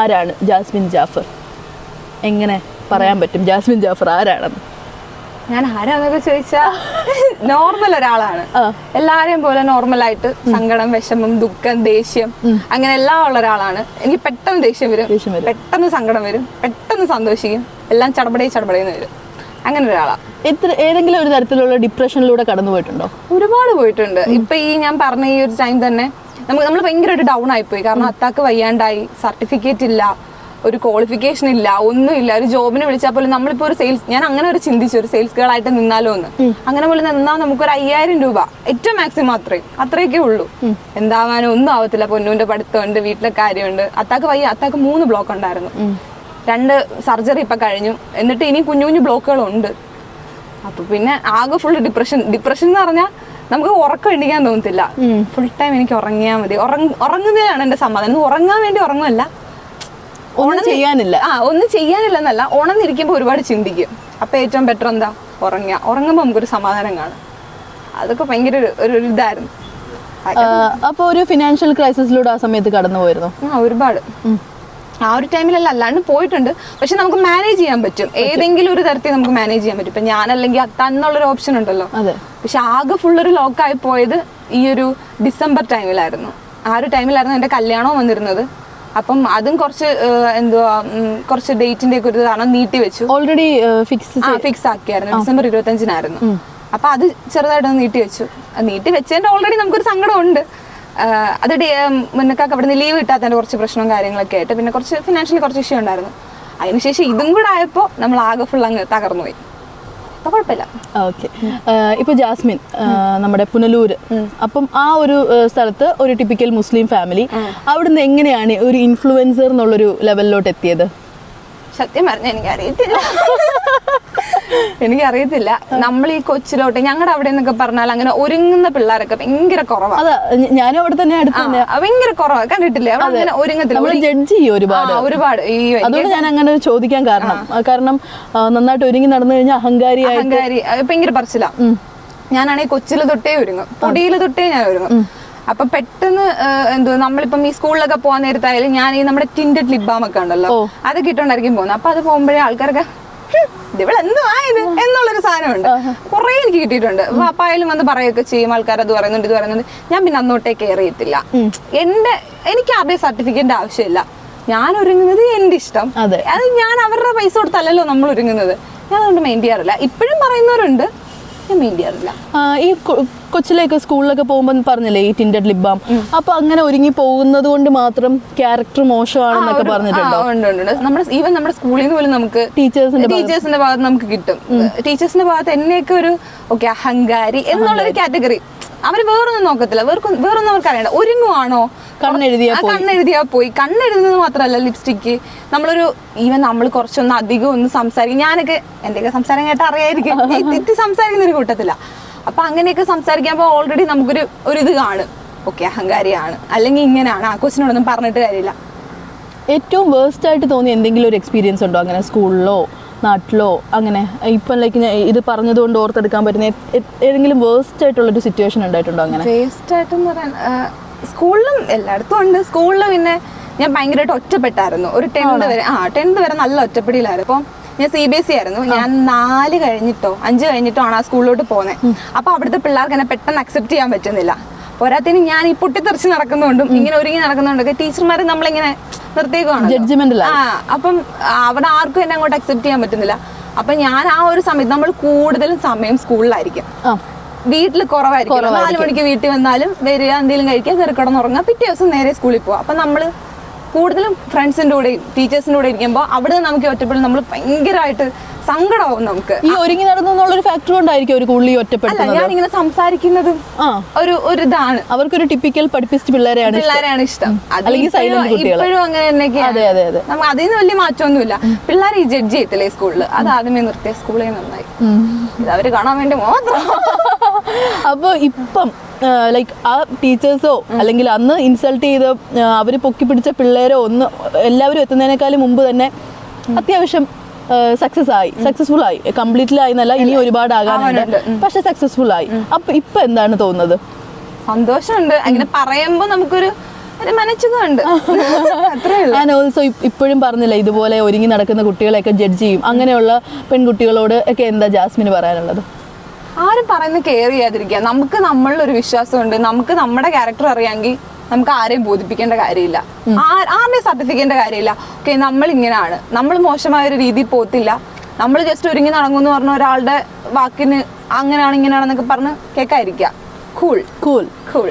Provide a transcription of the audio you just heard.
ആരാണ് ജാസ്മിൻ ജാഫർ? എങ്ങനെ പറയാൻ പറ്റും? ജാസ്മിൻ ജാഫർ ആരാണെന്ന്? ഞാൻ ആരാന്നൊക്കെ ചോദിച്ചാ നോർമൽ ഒരാളാണ്. എല്ലാരെയും പോലെ നോർമലായിട്ട് സങ്കടം വിഷമം ദുഃഖം ദേഷ്യം അങ്ങനെ എല്ലാം ഉള്ള ഒരാളാണ്. എനിക്ക് പെട്ടെന്ന് ദേഷ്യം വരും. പെട്ടെന്ന് സങ്കടം വരും. പെട്ടെന്ന് സന്തോഷിക്കും. എല്ലാം ചടപടേ ചടപടേന്ന് വരും. അങ്ങനെ ഒരാളാണ് എത്ര ഏതെങ്കിലും ഒരു തരത്തിലുള്ള ഡിപ്രഷനിലൂടെ കടന്നു പോയിട്ടുണ്ടോ ഒരുപാട് പോയിട്ടുണ്ട്. ഇപ്പൊ ഈ ഞാൻ പറഞ്ഞ ഈ ഒരു ടൈം തന്നെ നമുക്ക് നമ്മൾ ഭയങ്കരമായിട്ട് ഡൗൺ ആയിപ്പോയി. കാരണം അത്താക്ക് വയ്യാണ്ടായി സർട്ടിഫിക്കറ്റ് ഇല്ല ഒരു ക്വാളിഫിക്കേഷൻ ഇല്ല ഒന്നും ഇല്ല. ഒരു ജോബിനെ വിളിച്ചാൽ പോലും നമ്മളിപ്പോ ഒരു സെയിൽസ് ഞാൻ അങ്ങനെ ഒരു ചിന്തിച്ചു. ഒരു സെയിൽസ് ഗേൾ ആയിട്ട് നിന്നാലോ എന്ന്. അങ്ങനെ പോലെ നിന്നാൽ നമുക്കൊരു അയ്യായിരം രൂപ. ഏറ്റവും മാക്സിമം അത്രയും. അത്രയൊക്കെ ഉള്ളൂ. എന്താവാനും ഒന്നും ആവത്തില്ല. പൊന്നുവിന്റെ പഠിത്തമുണ്ട് വീട്ടിലെ കാര്യമുണ്ട്. അത്താക്ക് വയ്യ അത്താക്ക് മൂന്ന് ബ്ലോക്ക് ഉണ്ടായിരുന്നു. രണ്ട് സർജറി ഇപ്പൊ കഴിഞ്ഞു. എന്നിട്ട് ഇനി കുഞ്ഞു കുഞ്ഞു ബ്ലോക്കുകളുണ്ട് അപ്പൊ പിന്നെ ആകെ ഫുൾ ഡിപ്രഷൻ ഡിപ്രഷൻ എന്ന് പറഞ്ഞാൽ നമുക്ക് ഉറക്കം എണ്ണിക്കാൻ തോന്നത്തില്ല. ഫുൾ ടൈം എനിക്ക് ഉറങ്ങിയാൽ മതി. ഉറങ്ങുന്നതിലാണ് എന്റെ സമാധാനം. ഉറങ്ങാൻ വേണ്ടി ഉറങ്ങുമല്ല ഒന്നും ചെയ്യാനില്ല. ആ ഒന്നും ചെയ്യാനില്ല ചെയ്യാനില്ലെന്നല്ല. ഉണർന്നിരിക്കുമ്പോൾ ഒരുപാട് ചിന്തിക്കും. അപ്പൊ ഏറ്റവും ബെറ്റർ എന്താ? ഉറങ്ങുക. ഉറങ്ങുമ്പോൾ നമുക്കൊരു സമാധാനം കാണും. അതൊക്കെ ഭയങ്കര ഒരു ഇതായിരുന്നു. അപ്പോൾ ഒരു ഫിനാൻഷ്യൽ ക്രൈസിസിലൂടെ ആ സമയത്ത് കടന്നു പോയിരുന്നു ആ ഒരുപാട്. ആ ഒരു ടൈമിലല്ല അല്ലാണ്ട് പോയിട്ടുണ്ട്. പക്ഷെ നമുക്ക് മാനേജ് ചെയ്യാൻ പറ്റും. ഏതെങ്കിലും ഒരു തരത്തിൽ നമുക്ക് മാനേജ് ചെയ്യാൻ പറ്റും. ഇപ്പൊ ഞാനല്ലെങ്കിൽ ഒരു ഓപ്ഷൻ ഉണ്ടല്ലോ. പക്ഷെ ആകെ ഫുള്ളൊരു ലോക്കായി പോയത് ഈ ഒരു ഡിസംബർ ടൈമിലായിരുന്നു ആ ഒരു ടൈമിലായിരുന്നു എന്റെ കല്യാണവും വന്നിരുന്നത്. അപ്പം അതും കുറച്ച് എന്തുവാ കുറച്ച് ഡേറ്റിന്റെ ഒക്കെ ഒരു കാരണം നീട്ടി വെച്ചു. ഓൾറെഡി ഫിക്സ് ഫിക്സ് ആക്കിയായിരുന്നു. ഡിസംബർ ഇരുപത്തഞ്ചിനായിരുന്നു. അപ്പൊ അത് ചെറുതായിട്ടൊന്ന് നീട്ടി വെച്ചു. നീട്ടി വെച്ചതിന്റെ ഓൾറെഡി നമുക്കൊരു സങ്കടം ഉണ്ട് അത് മുന്നക്കാക്ക് അവിടെ നിന്ന് ലീവ് കിട്ടാത്തതിന്റെ കുറച്ച് പ്രശ്നവും കാര്യങ്ങളൊക്കെ ആയിട്ട്. പിന്നെ കുറച്ച് ഫിനാൻഷ്യലി കുറച്ച് ഇഷ്യൂ ഉണ്ടായിരുന്നു. അതിനുശേഷം ഇതും കൂടെ ആയപ്പോൾ നമ്മൾ ആകെ ഫുൾ അങ്ങ് തകർന്നുപോയി. അപ്പൊ കുഴപ്പമില്ല. ഓക്കെ ജാസ്മിൻ നമ്മുടെ പുനലൂര് അപ്പം ആ ഒരു സ്ഥലത്ത് ഒരു ടിപ്പിക്കൽ മുസ്ലിം ഫാമിലി അവിടുന്ന് എങ്ങനെയാണ് ഒരു ഇൻഫ്ലുവൻസർ എന്നുള്ളൊരു ലെവലിലോട്ട് എത്തിയത് സത്യം പറഞ്ഞ എനിക്കറിയത്തില്ല. എനിക്കറിയത്തില്ല. നമ്മൾ ഈ കൊച്ചിലോട്ട് ഞങ്ങളുടെ അവിടെ എന്നൊക്കെ പറഞ്ഞാൽ അങ്ങനെ ഒരുങ്ങുന്ന പിള്ളേരൊക്കെ ഭയങ്കര കുറവാണ് അതെ ഞാനും അവിടെ തന്നെ ഭയങ്കര കുറവാ. കണ്ടിട്ടില്ലേ? അവിടെ അങ്ങനെ ഒരുങ്ങത്തില്ല. നമ്മൾ ജഡ്ജ് ചെയ്യും ഒരുപാട്. ഒരുപാട്. അതുകൊണ്ട് ഞാൻ അങ്ങനെ ചോദിക്കാൻ കാരണം. കാരണം നന്നായിട്ട് ഒരുങ്ങി നടന്നു കഴിഞ്ഞാൽ അഹങ്കാരി അഹങ്കാരി ഭയങ്കര പറച്ചില. ഞാനാണെങ്കിൽ കൊച്ചിൽ തൊട്ടേ ഒരുങ്ങും. പൊടിയിൽ തൊട്ടേ ഞാൻ ഒരുങ്ങും. അപ്പൊ പെട്ടെന്ന് എന്തോ നമ്മളിപ്പം ഈ സ്കൂളിലൊക്കെ പോകാൻ നേരത്തായാലും ഞാൻ ഈ നമ്മുടെ ടിൻഡഡ് ലിബാം ഒക്കെ ഉണ്ടല്ലോ. അത് കിട്ടണ്ടായിരിക്കും പോകുന്നത് അപ്പൊ അത് പോകുമ്പോഴേ ആൾക്കാരൊക്കെ "ഹും, ഇതിവൾ എന്തുവാ ഇത് എന്നുള്ളൊരു സാധനമുണ്ട്. കുറെ എനിക്ക് കിട്ടിയിട്ടുണ്ട്. പാപ്പായാലും വന്ന് പറയൊക്കെ ചെയ്യും. ആൾക്കാർ അത് പറയുന്നുണ്ട് ഇത് പറയുന്നുണ്ട്. ഞാൻ പിന്നെ അന്നോട്ടേ കെയർ ചെയ്യത്തില്ല എന്റെ എനിക്ക് ആരുടെ സർട്ടിഫിക്കറ്റിന്റെ ആവശ്യമില്ല. ഞാൻ ഒരുങ്ങുന്നത് എന്റെ ഇഷ്ടം. അതെ. അത് ഞാൻ അവരുടെ പൈസ കൊടുത്തല്ലല്ലോ നമ്മൾ ഒരുങ്ങുന്നത്. ഞാൻ അതുകൊണ്ട് മെയിൻ ചെയ്യാറില്ല. ഇപ്പോഴും പറയുന്നവരുണ്ട്. ഞാൻ മെയിൻ ചെയ്യാറില്ല ഈ കൊച്ചിലേക്ക് സ്കൂളിലൊക്കെ പോകുമ്പോൾ പറഞ്ഞില്ലേ ഈ ടിൻഡഡ് ലിബാം അപ്പൊ അങ്ങനെ ഒരുങ്ങി പോകുന്നത് കൊണ്ട് മാത്രം ക്യാരക്ടർ മോശമാണെന്നൊക്കെ പറഞ്ഞിട്ടുണ്ടോ. നമ്മുടെ ഈവൻ നമ്മുടെ സ്കൂളിൽ നിന്ന് പോലും നമുക്ക് ടീച്ചേഴ്സിന്റെ ടീച്ചേഴ്സിന്റെ ഭാഗത്ത്. നമുക്ക് കിട്ടും. ടീച്ചേഴ്സിന്റെ ഭാഗത്ത് എന്നെയൊക്കെ ഒരു ഓക്കെ അഹങ്കാരി എന്നുള്ളൊരു കാറ്റഗറി അവർ വേറൊന്നും നോക്കത്തില്ല. വേറൊന്നും അവർക്ക് അറിയണ്ട. ഒരുങ്ങുവാണോ? കണ്ണെഴുതിയാ കണ്ണെഴുതിയാ പോയി. കണ്ണെഴുതുന്നത് മാത്രമല്ല ലിപ്സ്റ്റിക്ക്. നമ്മളൊരു ഈവൻ നമ്മൾ കുറച്ചൊന്ന് അധികം ഒന്ന് സംസാരിക്കും. ഞാനൊക്കെ എന്റെയൊക്കെ സംസാരം കേട്ടാ അറിയായിരിക്കും. എത്തി സംസാരിക്കുന്ന ഒരു കൂട്ടത്തില്ല അപ്പൊ അങ്ങനെയൊക്കെ സംസാരിക്കുമ്പോൾ ഓൾറെഡി നമുക്കൊരു ഒരു ഇത് കാണും. ഓക്കെ അഹങ്കാരിയാണ്. അല്ലെങ്കിൽ ഇങ്ങനെയാണ്. ആ കൊച്ചിനോടൊന്നും പറഞ്ഞിട്ട് കാര്യമില്ല. ഏറ്റവും വേസ്റ്റ് ആയിട്ട് തോന്നിയ എന്തെങ്കിലും ഒരു എക്സ്പീരിയൻസ് ഉണ്ടോ? അങ്ങനെ സ്കൂളിലോ നാട്ടിലോ അങ്ങനെ ഇപ്പം ലൈക്ക് ഇത് പറഞ്ഞതുകൊണ്ട് ഓർത്തെടുക്കാൻ പറ്റുന്ന ഏതെങ്കിലും വേസ്റ്റ് ആയിട്ടുള്ള ഒരു സിറ്റുവേഷൻ ഉണ്ടായിട്ടുണ്ടോ അങ്ങനെ? വേസ്റ്റ് ആയിട്ടെന്ന് പറയാൻ സ്കൂളിലും എല്ലായിടത്തും ഉണ്ട്. സ്കൂളിലും പിന്നെ ഞാൻ ഭയങ്കരമായിട്ട് ഒറ്റപ്പെട്ടായിരുന്നു. ഒരു ടെൻത്ത് വരെ ആ ടെൻത്ത് വരെ നല്ല ഒറ്റപ്പെടിയിലായിരുന്നു. അപ്പം ഞാൻ സി ബി എസ് സി ആയിരുന്നു. ഞാൻ നാല് കഴിഞ്ഞിട്ടോ അഞ്ച് കഴിഞ്ഞിട്ടോ ആണ് ആ സ്കൂളിലോട്ട് പോകുന്നത് അപ്പൊ അവിടുത്തെ പിള്ളേർക്ക് എന്നെ പെട്ടെന്ന് അക്സെപ്റ്റ് ചെയ്യാൻ പറ്റുന്നില്ല. പോരാത്തിന് ഞാൻ ഈ പൊട്ടിത്തെറിച്ച് നടക്കുന്നതുകൊണ്ടും ഇങ്ങനെ ഒരുങ്ങി നടക്കുന്നതുകൊണ്ടൊക്കെ ടീച്ചർമാർ നമ്മളിങ്ങനെ നിർത്തിയേക്കുവാണ് ആ അപ്പം അവിടെ ആർക്കും എന്നെ അങ്ങോട്ട് അക്സെപ്റ്റ് ചെയ്യാൻ പറ്റുന്നില്ല. അപ്പൊ ഞാൻ ആ ഒരു സമയത്ത് നമ്മൾ കൂടുതലും സമയം സ്കൂളിലായിരിക്കും. വീട്ടിൽ കുറവായിരിക്കും. നാല് മണിക്ക് വീട്ടിൽ വന്നാലും വരിക എന്തെങ്കിലും കഴിക്കുക ചെറുക്കടന്ന് ഉറങ്ങുക. പിറ്റേ ദിവസം നേരെ സ്കൂളിൽ പോവാം അപ്പൊ നമ്മൾ കൂടുതലും ഫ്രണ്ട്സിന്റെ കൂടെ ടീച്ചേഴ്സിന്റെ കൂടെ ഇരിക്കുമ്പോൾ അവിടെ നമുക്ക് ഒറ്റപ്പെടും നമ്മൾ ഭയങ്കരമായിട്ട് സങ്കടമാവും നമുക്ക്. ഈ ഒരുങ്ങി നടന്നു എന്നുള്ളൊരു ഫാക്ടർ കൊണ്ടായിരിക്കും ഒരു കുള്ളി ഒറ്റപ്പെട്ടത് ഞാൻ ഇങ്ങനെ സംസാരിക്കുന്നതും ഒരു ഒരു ഇതാണ് അവർക്കൊരു ടിപ്പിക്കൽ പഠിപ്പിച്ച പിള്ളേരെയാണ്. പിള്ളേരെയാണ് ഇഷ്ടം. അല്ലെങ്കിൽ ഇപ്പോഴും- അങ്ങനെ അതെ അതെ അതെ. നമ്മ അതിന് വലിയ മാറ്റമൊന്നുമില്ല. പിള്ളേർ ഈ ജഡ്ജ് ചെയ്യത്തില്ലേ സ്കൂളിൽ അത് ആദ്യമേ നിർത്തിയ സ്കൂളിൽ നന്നായി. ഇത് അവർ കാണാൻ വേണ്ടി മാത്രം. അപ്പോൾ ഇപ്പം ലൈക്ക് ആ ടീച്ചേഴ്സോ അല്ലെങ്കിൽ അന്ന് ഇൻസൾട്ട് ചെയ്ത് അവർ പൊക്കി പിടിച്ച പിള്ളേരോ ഒന്ന് എല്ലാവരും എത്തുന്നതിനേക്കാളും മുമ്പ് തന്നെ അത്യാവശ്യം സക്സസ് ആയി. സക്സസ്ഫുൾ ആയി. കംപ്ലീറ്റ്ലി ആയി എന്നല്ല ഇനി ഒരുപാട് ആകാനുണ്ട്. പക്ഷെ സക്സസ്ഫുൾ ആയി. അപ്പൊ ഇപ്പൊ എന്താണ് തോന്നുന്നത്? സന്തോഷമുണ്ട്. അങ്ങനെ പറയുമ്പോൾ നമുക്കൊരു ആൻഡ് ഓൾസോ ഇപ്പോഴും പറഞ്ഞില്ല ഇതുപോലെ ഒരുങ്ങി നടക്കുന്ന കുട്ടികളെയൊക്കെ ജഡ്ജ് ചെയ്യും. അങ്ങനെയുള്ള പെൺകുട്ടികളോട് ഒക്കെ എന്താ ജാസ്മിന് പറയാനുള്ളത്? ആരും പറയുന്നത് കെയർ ചെയ്യാതിരിക്കുക. നമുക്ക് നമ്മളിൽ ഒരു വിശ്വാസമുണ്ട്. നമുക്ക് നമ്മുടെ ക്യാരക്ടർ അറിയാമെങ്കിൽ നമുക്ക് ആരെയും ബോധിപ്പിക്കേണ്ട കാര്യമില്ല. ആ- ആരുടെയും സർട്ടിഫിക്കേണ്ട കാര്യമില്ല. ഓക്കെ നമ്മൾ ഇങ്ങനെയാണ് നമ്മൾ മോശമായ ഒരു രീതിയിൽ പോത്തില്ല. നമ്മൾ ജസ്റ്റ് ഒരുങ്ങി നടങ്ങുമെന്ന് പറഞ്ഞ ഒരാളുടെ വാക്കിന് അങ്ങനെയാണ് ഇങ്ങനെയാണെന്നൊക്കെ പറഞ്ഞ് കേൾക്കാതിരിക്കുക കൂൾ കൂൾ കൂൾ